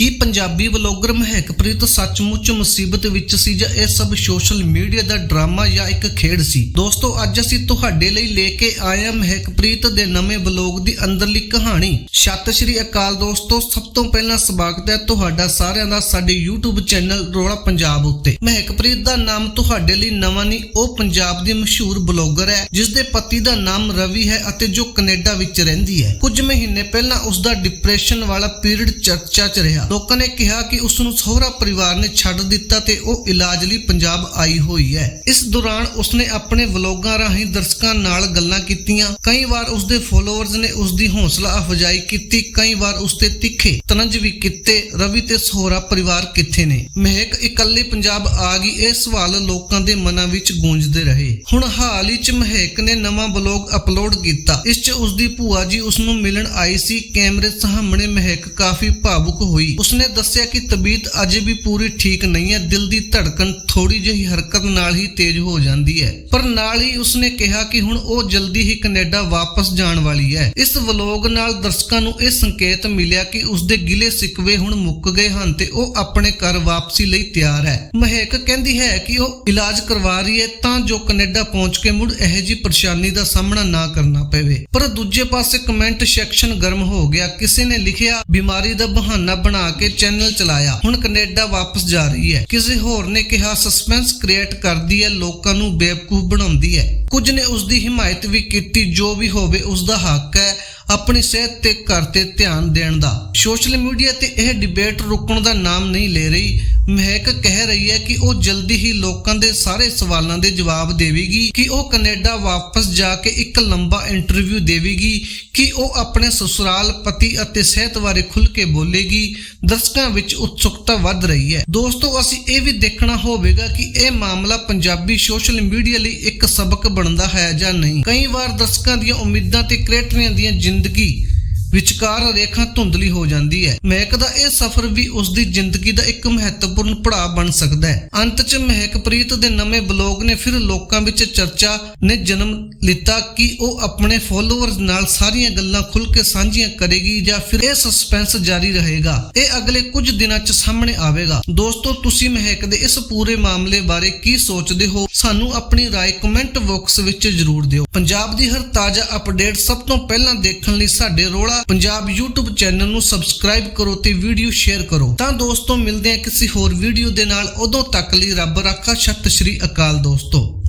ਕੀ Punjabi vlogger Mehakpreet ਸੱਚਮੁੱਚ ਮੁਸੀਬਤ ਵਿੱਚ ਸੀ ਜਾਂ ਇਹ ਸਭ ਸੋਸ਼ਲ ਮੀਡੀਆ ਦਾ ਡਰਾਮਾ ਜਾਂ ਇੱਕ ਖੇਡ ਸੀ? ਦੋਸਤੋ, ਅੱਜ ਅਸੀਂ ਤੁਹਾਡੇ ਲਈ ਲੈ ਕੇ ਆਏ ਹਾਂ ਮਹਿਕਪ੍ਰੀਤ ਦੇ ਨਵੇਂ ਵਲੌਗ ਦੀ ਅੰਦਰਲੀ ਕਹਾਣੀ। ਸਤਿ ਸ਼੍ਰੀ ਅਕਾਲ ਦੋਸਤੋ, ਸਭ ਤੋਂ ਪਹਿਲਾਂ ਸਵਾਗਤ ਹੈ ਤੁਹਾਡਾ ਸਾਰਿਆਂ ਦਾ ਸਾਡੇ YouTube ਚੈਨਲ ਰੋਲਾ ਪੰਜਾਬ ਉੱਤੇ। ਮਹਿਕਪ੍ਰੀਤ ਦਾ ਨਾਮ ਤੁਹਾਡੇ ਲਈ ਨਵਾਂ ਨਹੀਂ, ਉਹ ਪੰਜਾਬ ਦੀ ਮਸ਼ਹੂਰ ਬਲੌਗਰ ਹੈ ਜਿਸ ਦੇ ਪਤੀ ਦਾ ਨਾਮ ਰਵੀ ਹੈ ਅਤੇ ਜੋ ਕੈਨੇਡਾ ਵਿੱਚ ਰਹਿੰਦੀ ਹੈ। ਕੁਝ ਮਹੀਨੇ ਪਹਿਲਾਂ ਉਸ ਦਾ ਡਿਪਰੈਸ਼ਨ ਵਾਲਾ ਪੀਰੀਅਡ ਚਰਚਾ 'ਚ ਰਿਹਾ। ਲੋਕਾਂ ਨੇ ਕਿਹਾ ਕਿ ਉਸ ਨੂੰ ਸਹੁਰਾ ਪਰਿਵਾਰ ਨੇ ਛੱਡ ਦਿੱਤਾ ਤੇ ਉਹ ਇਲਾਜ ਲਈ ਪੰਜਾਬ ਆਈ ਹੋਈ ਹੈ। ਇਸ ਦੌਰਾਨ ਉਸਨੇ ਆਪਣੇ ਵਲੋਗਾਂ ਰਾਹੀਂ ਦਰਸ਼ਕਾਂ ਨਾਲ ਗੱਲਾਂ ਕੀਤੀਆਂ। ਕਈ ਵਾਰ ਉਸ ਦੇ ਫੋਲੋਅਰਸ ਨੇ ਉਸ ਦੀ ਹੌਸਲਾ ਅਫਜ਼ਾਈ ਕੀਤੀ, ਕਈ ਵਾਰ ਉਸ ਤੇ ਤਿੱਖੇ ਤਨਜ ਵੀ ਕੀਤੇ। ਰਵੀ ਤੇ ਸਹੁਰਾ ਪਰਿਵਾਰ ਕਿੱਥੇ ਨੇ? ਮਹਿਕ, ਇਕੱਲੇ ਪੰਜਾਬ ਆ ਗਈ। ਇਹ ਸਵਾਲ ਲੋਕਾਂ ਦੇ ਮਨਾਂ ਵਿੱਚ ਗੂੰਜਦੇ ਰਹੇ। ਹੁਣ ਹਾਲ ਹੀ ਚ ਮਹਿਕ ਨੇ ਨਵਾਂ ਬਲੌਗ ਅਪਲੋਡ ਕੀਤਾ। ਇਸ ਚ ਉਸ ਦੀ ਭੂਆ ਜੀ ਉਸ ਨੂੰ ਮਿਲਣ ਆਈ ਸੀ। ਕੈਮਰੇ ਸਾਹਮਣੇ ਮਹਿਕ ਕਾਫੀ ਭਾਵੁਕ ਹੋਈ। ਉਸਨੇ ਦੱਸਿਆ ਕਿ ਤਬੀਅਤ ਅਜੇ ਵੀ ਪੂਰੀ ਠੀਕ ਨਹੀਂ ਹੈ, ਦਿਲ ਦੀ ਧੜਕਣ ਥੋੜੀ ਜਿਹੀ ਹਰਕਤ ਨਾਲ ਹੀ ਤੇਜ਼ ਹੋ ਜਾਂਦੀ ਹੈ। ਪਰ ਨਾਲ ਹੀ ਉਸਨੇ ਕਿਹਾ ਕਿ ਹੁਣ ਉਹ ਜਲਦੀ ਹੀ ਕੈਨੇਡਾ ਵਾਪਸ ਜਾਣ ਵਾਲੀ ਹੈ। ਇਸ ਵਲੋਗ ਨਾਲ ਦਰਸ਼ਕਾਂ ਨੂੰ ਇਹ ਸੰਕੇਤ ਮਿਲਿਆ ਕਿ ਉਸਦੇ ਗਿਲੇ ਸਿਕਵੇ ਹੁਣ ਮੁੱਕ ਗਏ ਹਨ ਤੇ ਉਹ ਆਪਣੇ ਘਰ ਵਾਪਸੀ ਲਈ ਤਿਆਰ ਹੈ। ਮਹਿਕ ਕਹਿੰਦੀ ਹੈ ਕਿ ਉਹ ਇਲਾਜ ਕਰਵਾ ਰਹੀ ਹੈ ਤਾਂ ਜੋ ਕੈਨੇਡਾ ਪਹੁੰਚ ਕੇ ਮੁੜ ਇਹ ਜਿਹੀ ਪਰੇਸ਼ਾਨੀ ਦਾ ਸਾਹਮਣਾ ਨਾ ਕਰਨਾ ਪਵੇ। ਪਰ ਦੂਜੇ ਪਾਸੇ ਕਮੈਂਟ ਸੈਕਸ਼ਨ ਗਰਮ ਹੋ ਗਿਆ। ਕਿਸੇ ਨੇ ਲਿਖਿਆ, ਬਿਮਾਰੀ ਦਾ ਬਹਾਨਾ ਬਣਾ ਕੇ ਚੈਨਲ ਚਲਾਇਆ। ਹੁਣ ਕੈਨੇਡਾ ਵਾਪਸ ਜਾ ਰਹੀ ਹੈ। ਕਿਸੇ ਹੋਰ ਨੇ ਕਿਹਾ ਸਸਪੈਂਸ ਕ੍ਰੀਏਟ ਕਰਦੀ ਹੈ, ਲੋਕਾਂ ਨੂੰ ਬੇਵਕੂਫ ਬਣਾਉਂਦੀ ਹੈ। ਕੁਝ ਨੇ ਉਸ ਦੀ ਹਮਾਇਤ ਵੀ ਕੀਤੀ, ਜੋ ਵੀ ਹੋਵੇ ਉਸ ਦਾ ਹੱਕ ਹੈ ਆਪਣੀ ਸਿਹਤ ਤੇ ਘਰ ਤੇ ਧਿਆਨ ਦੇਣ ਦਾ। ਸੋਸ਼ਲ ਮੀਡੀਆ ਤੇ ਇਹ ਡਿਬੇਟ ਰੁਕਣ ਦਾ ਨਾਮ ਨਹੀਂ ਲੈ ਰਹੀ। ਮਹਿਕ ਕਹਿ ਰਹੀ ਹੈ ਕਿ ਉਹ ਜਲਦੀ ਹੀ ਲੋਕਾਂ ਦੇ ਸਾਰੇ ਸਵਾਲਾਂ ਦੇ ਜਵਾਬ ਦੇਵੇਗੀ, ਕਿ ਉਹ ਕੈਨੇਡਾ ਵਾਪਸ ਜਾ ਕੇ ਇੱਕ ਲੰਬਾ ਇੰਟਰਵਿਊ ਦੇਵੇਗੀ, ਕਿ ਉਹ ਆਪਣੇ ਸਸੁਰਾਲ, ਪਤੀ ਅਤੇ ਸਿਹਤ ਬਾਰੇ ਖੁੱਲ ਕੇ ਬੋਲੇਗੀ। ਦਰਸ਼ਕਾਂ ਵਿੱਚ ਉਤਸੁਕਤਾ ਵੱਧ ਰਹੀ ਹੈ। ਦੋਸਤੋ, ਅਸੀਂ ਇਹ ਵੀ ਦੇਖਣਾ ਹੋਵੇਗਾ ਕਿ ਇਹ ਮਾਮਲਾ ਪੰਜਾਬੀ ਸੋਸ਼ਲ ਮੀਡੀਆ ਲਈ ਇੱਕ ਸਬਕ ਬਣਦਾ ਹੈ ਜਾਂ ਨਹੀਂ। ਕਈ ਵਾਰ ਦਰਸ਼ਕਾਂ ਦੀਆਂ ਉਮੀਦਾਂ ਤੇ ਕ੍ਰੀਏਟਰਾਂ ਦੀਆਂ ਜ਼ਿੰਦਗੀ ਵਿਚਕਾਰ ਰੇਖਾ ਧੁੰਦਲੀ ਹੋ ਜਾਂਦੀ ਹੈ ਮਹਿਕ ਦਾ ਇਹ ਸਫ਼ਰ ਵੀ ਉਸ ਦੀ ਜ਼ਿੰਦਗੀ ਦਾ ਇੱਕ ਮਹੱਤਵਪੂਰਨ ਪੜਾਅ ਬਣ ਸਕਦਾ ਹੈ ਅੰਤ 'ਚ ਮਹਿਕਪ੍ਰੀਤ ਦੇ ਨਵੇਂ ਬਲੌਗ ਨੇ ਫਿਰ ਲੋਕਾਂ ਵਿੱਚ ਚਰਚਾ ਨੇ ਜਨਮ ਲਿੱਤਾ ਕਿ ਉਹ ਆਪਣੇ ਫੋਲੋਅਰਸ ਨਾਲ ਸਾਰੀਆਂ ਗੱਲਾਂ ਖੁੱਲ੍ਹ ਕੇ ਸਾਂਝੀਆਂ ਕਰੇਗੀ ਜਾਂ ਫਿਰ ਇਹ ਸਸਪੈਂਸ ਜਾਰੀ ਰਹੇਗਾ ਇਹ ਅਗਲੇ ਕੁਝ ਦਿਨਾਂ 'ਚ ਸਾਹਮਣੇ ਆਵੇਗਾ ਦੋਸਤੋ ਤੁਸੀਂ ਮਹਿਕ ਦੇ ਇਸ ਪੂਰੇ ਮਾਮਲੇ ਬਾਰੇ ਕੀ ਸੋਚਦੇ ਹੋ ਸਾਨੂੰ ਆਪਣੀ رائے ਕਮੈਂਟ ਬਾਕਸ ਵਿੱਚ ਜ਼ਰੂਰ ਦਿਓ ਪੰਜਾਬ ਦੀ ਹਰ ਤਾਜ਼ਾ ਅਪਡੇਟ ਸਭ ਤੋਂ ਪਹਿਲਾਂ ਦੇਖਣ ਲਈ ਸਾਡੇ ਰੋਲਾ ਪੰਜਾਬ YouTube ਚੈਨਲ ਨੂੰ ਸਬਸਕ੍ਰਾਈਬ ਕਰੋ ਤੇ ਵੀਡੀਓ ਸ਼ੇਅਰ ਕਰੋ। ਤਾਂ ਦੋਸਤੋ, ਮਿਲਦੇ ਹਾਂ ਕਿਸੇ ਹੋਰ ਵੀਡੀਓ ਦੇ ਨਾਲ। ਉਦੋਂ ਤੱਕ ਲਈ ਰੱਬ ਰਾਖਾ, ਸਤਿ ਸ਼੍ਰੀ ਅਕਾਲ ਦੋਸਤੋ।